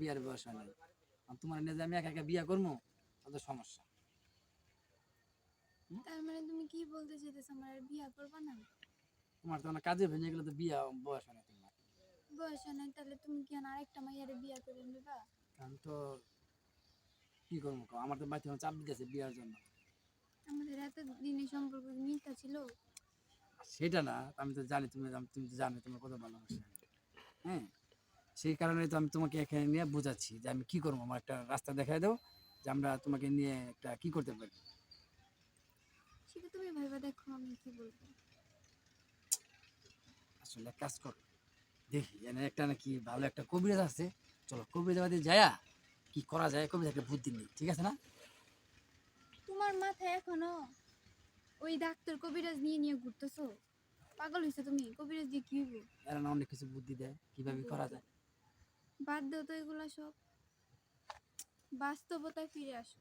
বিয়ার বয়স হয় নাই। আর তোমার যে আমি একা একা বিয়া করব তাদের সমস্যা। তার মানে তুমি কি বলতে চাইতেছো আমার আর বিয়া করবা না? তোমার তো অনেক কাজে ভেঙে গেলে তো বিয়া বয়স হয় না তোমার। বয়স হয় নাই তাহলে তুমি কি আরেকটা মাইয়ারে বিয়া করে নেবা? আমি তো কি করব আমার তো বাড়িতে চাপ দিতেছে বিয়ার জন্য। আমাদের এত দিনের সম্পর্ক মিথ্যা ছিল? সেটা না আমি তো জানি তুমি তুমি তো জানো তোমার কত ভালোবাসি। হ্যাঁ? সেই কারণে তো আমি তোমাকে এখানে নিয়ে বোঝাচ্ছি যে আমি কি করব? আমার একটা রাস্তা দেখাই দাও যে আমরা তোমাকে নিয়ে একটা কি করতে পারি। সেটা তুমি ভাইবা দেখো আমি কি বলব? আসলে কাজ কর দেখি এনে একটা নাকি ভালো একটা কবিরাজ আছে। চলো কবিরাজ বাদে যায়া কি করা যায় কবিরাজ একটা বুদ্ধি নেই ঠিক আছে না? তোমার মাথায় এখনও ওই ডাক্তার কবিরাজ নিয়ে নিয়ে ঘুরতেছো? পাগল হয়েছো তুমি কবিরাজ দিয়ে কি হইব? এরা না অনেক কিছু বুদ্ধি দেয় কীভাবে করা যায়? বাদ দাও তো এগুলা সব। বাস্তবতায় ফিরে আসো।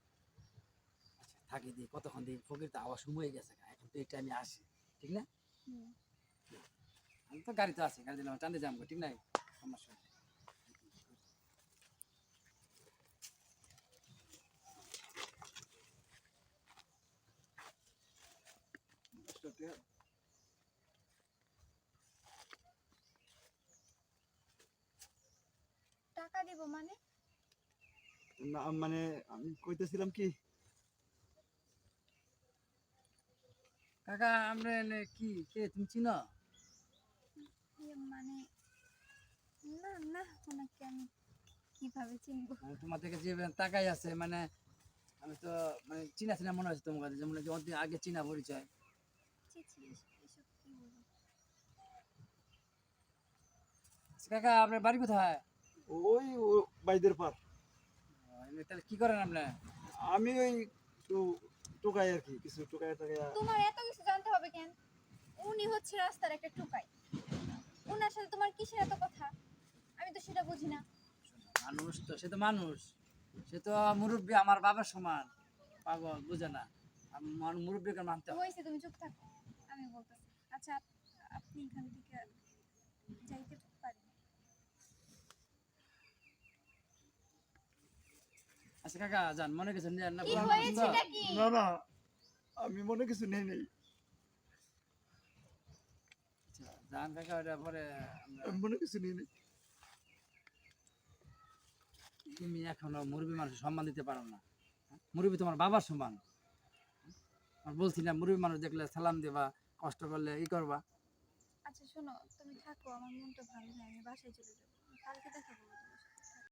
আচ্ছা থাকি দিয়ে কতক্ষণ দিয়ে? ফকির তো আওয়াজ হয়ে গেছে এখন তো এই টাইমে আসি ঠিক না? আমি তো গাড়ি তো আছে গাড়ি দিলাম টানতে যাব ঠিক নাই? সমস্যা নেই। টাকা দিব মানে? না মানে আমি কইতেছিলাম কি? কাকা আমরা এনে কি কে তুমি চিনো? ইয়ে মানে না না ওনাকে আমি কীভাবে চিনবো? মানে তোমার থেকে যে টাকাই আছে মানে আমি তো মানে চিনা চিনা মনে হচ্ছে তোমার কাছে আগে চিনা পরিচয়। আচ্ছা, কাকা আপনার বাড়ি কোথায়? ওই ও বাইদের পার। তাহলে কি করেন আপনি? আমি ওই একটু টোকাই আর কি কিছু টোকাই টাকাই তোমার এত কিছু জানতে হবে কেন? উনি হচ্ছে রাস্তার একটা টুকাই। ওনার সাথে তোমার কিসের এত কথা? আমি তো সেটা বুঝি না। মানুষ তো সে তো মানুষ। সে তো মুরব্বী আমার বাবার সমান। পাগল বুঝে না। আমি মুরব্বিকে মানতে হয়। হয়েছে তুমি চুপ থাকো। আমি বলতেছি। আচ্ছা আপনি এখান থেকে যাইতে পারেন আচ্ছা কাকা যান মনে কিছু নেন না না। না আমি মনে কিছু নেই নেই। আচ্ছা, যান কাকা ওটা পরে মনে কিছু নেই নেই। তুমি এখনও মুরব্বী মানুষের সম্মান দিতে পারো না। হ্যাঁ? মুরব্বী তোমার বাবার সমান আর বলছি না মুরব্বী মানুষ দেখলে সালাম দেবা কষ্ট করলে ই করবা। আচ্ছা শোনো তুমি থাকো আমার মনটা ভালো নেই আমি বাসায় চলে যাব। কালকে দেখা করব